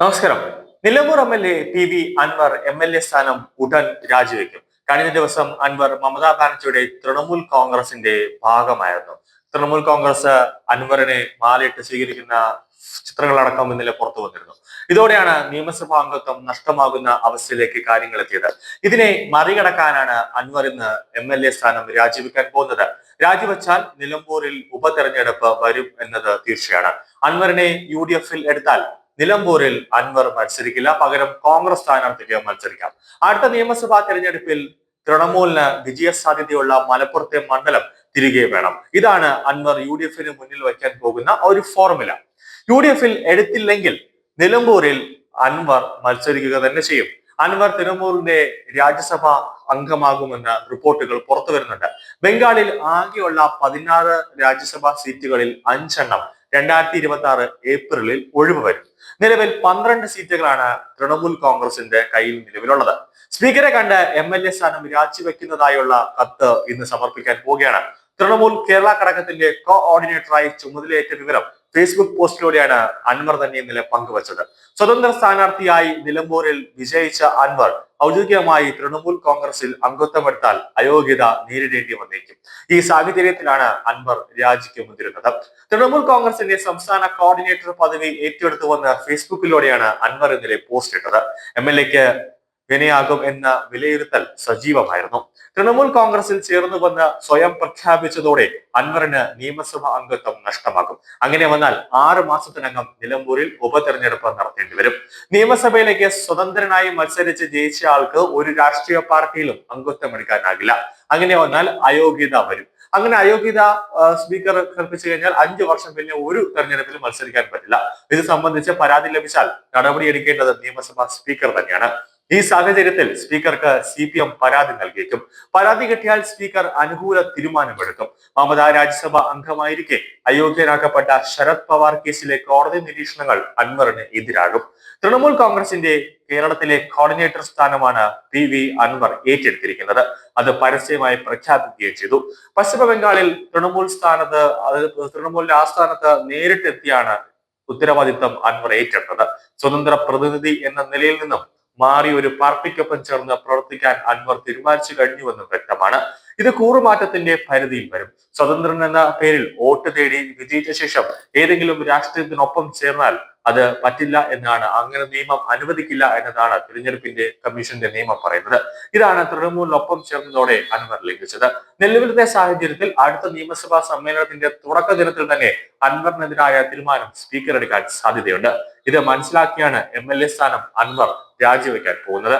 നമസ്കാരം. Nilambur M L A P V Anvar M L A സ്ഥാനം ഉടൻ രാജിവെക്കും. കഴിഞ്ഞ ദിവസം അൻവർ മമതാ ബാനർജിയുടെ തൃണമൂൽ കോൺഗ്രസിന്റെ ഭാഗമായിരുന്നു. തൃണമൂൽ കോൺഗ്രസ് അൻവറിനെ മാലയിട്ട് സ്വീകരിക്കുന്ന ചിത്രങ്ങളടക്കം ഇന്നലെ പുറത്തു വന്നിരുന്നു. ഇതോടെയാണ് നിയമസഭാ അംഗത്വം നഷ്ടമാകുന്ന അവസ്ഥയിലേക്ക് കാര്യങ്ങൾ എത്തിയത്. ഇതിനെ മറികടക്കാനാണ് അൻവർ ഇന്ന് എം എൽ എ സ്ഥാനം രാജിവെക്കാൻ പോകുന്നത്. രാജിവെച്ചാൽ നിലമ്പൂരിൽ ഉപതെരഞ്ഞെടുപ്പ് വരും എന്നത് തീർച്ചയാണ്. അൻവറിനെ യു ഡി എഫിൽ എടുത്താൽ നിലമ്പൂരിൽ അൻവർ മത്സരിക്കില്ല. പകരം കോൺഗ്രസ് സ്ഥാനാർത്ഥിക്ക് മത്സരിക്കാം. അടുത്ത നിയമസഭാ തെരഞ്ഞെടുപ്പിൽ തൃണമൂലിന് വിജയ സാധ്യതയുള്ള മലപ്പുറത്തെ മണ്ഡലം തിരികെ വേണം. ഇതാണ് അൻവർ യു ഡി എഫിന് മുന്നിൽ വയ്ക്കാൻ പോകുന്ന ഒരു ഫോർമുല. യു ഡി എഫിൽ എടുത്തില്ലെങ്കിൽ നിലമ്പൂരിൽ അൻവർ മത്സരിക്കുക തന്നെ ചെയ്യും. അൻവർ തിരുമൂറിന്റെ രാജ്യസഭ അംഗമാകുമെന്ന് റിപ്പോർട്ടുകൾ പുറത്തു വരുന്നുണ്ട് ബംഗാളിൽ ആകെയുള്ള പതിനാറ് രാജ്യസഭാ സീറ്റുകളിൽ അഞ്ചെണ്ണം രണ്ടായിരത്തി ഇരുപത്തി ആറ് ഏപ്രിലിൽ ഒഴിവ് വരും. നിലവിൽ പന്ത്രണ്ട് സീറ്റുകളാണ് തൃണമൂൽ കോൺഗ്രസിന്റെ കയ്യിൽ നിലവിലുള്ളത്. സ്പീക്കറെ കണ്ട് എം എൽ എ സ്ഥാനം രാജിവെക്കുന്നതായുള്ള കത്ത് ഇന്ന് സമർപ്പിക്കാൻ പോവുകയാണ്. തൃണമൂൽ കേരള ഘടകത്തിന്റെ കോ ഓർഡിനേറ്ററായി ചുമതലയേറ്റ വിവരം ഫേസ്ബുക്ക് പോസ്റ്റിലൂടെയാണ് അൻവർ തന്നെ ഇന്നലെ പങ്കുവച്ചത്. സ്വതന്ത്ര സ്ഥാനാർത്ഥിയായി നിലമ്പൂരിൽ വിജയിച്ച അൻവർ ഔദ്യോഗികമായി തൃണമൂൽ കോൺഗ്രസിൽ അംഗത്വമെടുത്താൽ അയോഗ്യത നേരിടേണ്ടി വന്നേക്കും. ഈ സാഹചര്യത്തിലാണ് അൻവർ രാജിക്ക് മുതിരുന്നത്. തൃണമൂൽ കോൺഗ്രസിന്റെ സംസ്ഥാന കോർഡിനേറ്റർ പദവി ഏറ്റെടുത്തുവന്ന് ഫേസ്ബുക്കിലൂടെയാണ് അൻവർ ഇന്നലെ പോസ്റ്റ് ഇട്ടത് എം എൽ എക്ക് വിനയാകും എന്ന വിലയിരുത്തൽ സജീവമായിരുന്നു. തൃണമൂൽ കോൺഗ്രസിൽ ചേർന്നു വന്ന് സ്വയം പ്രഖ്യാപിച്ചതോടെ അൻവറിന് നിയമസഭാ അംഗത്വം നഷ്ടമാകും. അങ്ങനെ വന്നാൽ ആറ് മാസത്തിനകം നിലമ്പൂരിൽ ഉപതെരഞ്ഞെടുപ്പ് നടത്തേണ്ടി വരും. നിയമസഭയിലേക്ക് സ്വതന്ത്രനായി മത്സരിച്ച് ജയിച്ച ആൾക്ക് ഒരു രാഷ്ട്രീയ പാർട്ടിയിലും അംഗത്വം എടുക്കാനാകില്ല അങ്ങനെ വന്നാൽ അയോഗ്യത വരും. അങ്ങനെ അയോഗ്യത സ്പീക്കർ കൽപ്പിച്ചു കഴിഞ്ഞാൽ അഞ്ചു വർഷം പിന്നെ ഒരു തെരഞ്ഞെടുപ്പിൽ മത്സരിക്കാൻ പറ്റില്ല. ഇത് സംബന്ധിച്ച് പരാതി ലഭിച്ചാൽ നടപടിയെടുക്കേണ്ടത് നിയമസഭാ സ്പീക്കർ തന്നെയാണ്. ഈ സാഹചര്യത്തിൽ സ്പീക്കർക്ക് സി പി എം പരാതി നൽകിയേക്കും. പരാതി കിട്ടിയാൽ സ്പീക്കർ അനുകൂല തീരുമാനമെടുക്കും. മമത രാജ്യസഭ അംഗമായിരിക്കെ അയോഗ്യനാക്കപ്പെട്ട ശരത് പവാർ കേസിലെ കോടതി നിരീക്ഷണങ്ങൾ അൻവറിന് എതിരാകും. തൃണമൂൽ കോൺഗ്രസിന്റെ കേരളത്തിലെ കോർഡിനേറ്റർ സ്ഥാനമാണ് പി വി അൻവർ ഏറ്റെടുത്തിരിക്കുന്നത്. അത് പരസ്യമായി പ്രഖ്യാപിക്കുകയും ചെയ്തു. പശ്ചിമബംഗാളിൽ തൃണമൂൽ സ്ഥാനത്ത് തൃണമൂലിന്റെ ആസ്ഥാനത്ത് നേരിട്ടെത്തിയാണ് ഉത്തരവാദിത്തം അൻവർ ഏറ്റെടുത്തത്. സ്വതന്ത്ര പ്രതിനിധി എന്ന നിലയിൽ നിന്നും മാറി ഒരു പാർട്ടിക്കൊപ്പം ചേർന്ന് പ്രവർത്തിക്കാൻ അൻവർ തീരുമാനിച്ചു കഴിഞ്ഞുവെന്ന് വ്യക്തമാണ്. ഇത് കൂറുമാറ്റത്തിന്റെ പരിധിയിൽ വരും. സ്വതന്ത്രൻ എന്ന പേരിൽ വോട്ട് തേടി വിജയിച്ച ശേഷം ഏതെങ്കിലും രാഷ്ട്രീയത്തിനൊപ്പം ചേർന്നാൽ അത് പറ്റില്ല എന്നാണ്. അങ്ങനെ നിയമം അനുവദിക്കില്ല എന്നതാണ് തിരഞ്ഞെടുപ്പിന്റെ കമ്മീഷന്റെ നിയമം പറയുന്നത്. ഇതാണ് തൃണമൂലിനൊപ്പം ചേർന്നതോടെ അൻവർ ലംഘിച്ചത്. നിലവിലത്തെ സാഹചര്യത്തിൽ അടുത്ത നിയമസഭാ സമ്മേളനത്തിന്റെ തുടക്ക ദിനത്തിൽ തന്നെ അൻവറിനെതിരായ തീരുമാനം സ്പീക്കർ എടുക്കാൻ സാധ്യതയുണ്ട്. ഇത് മനസ്സിലാക്കിയാണ് എം സ്ഥാനം അൻവർ രാജിവെക്കാൻ പോകുന്നത്.